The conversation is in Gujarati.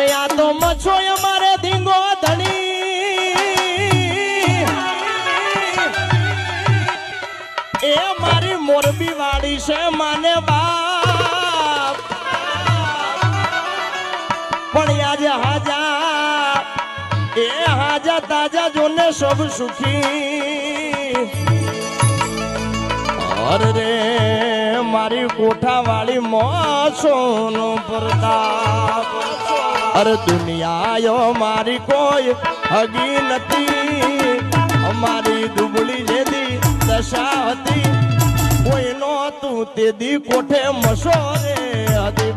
અને આ તો મચ્છો અમારે ધીંગો ધણી. એ મારી મોરબી વાળી છે, માને બાપ. પણ આજે હાજા, એ હાજા તાજા જોને સબ સુખી. અરે મારી કોઠા વાળી મોસોનો પ્રતાપ અરે દુનિયાયો મારી કોઈ હગી નથી. અમારી દુબળી જેદી દશા હતી. કોઈનો તું તે દી કોઠે મસો રે? હતી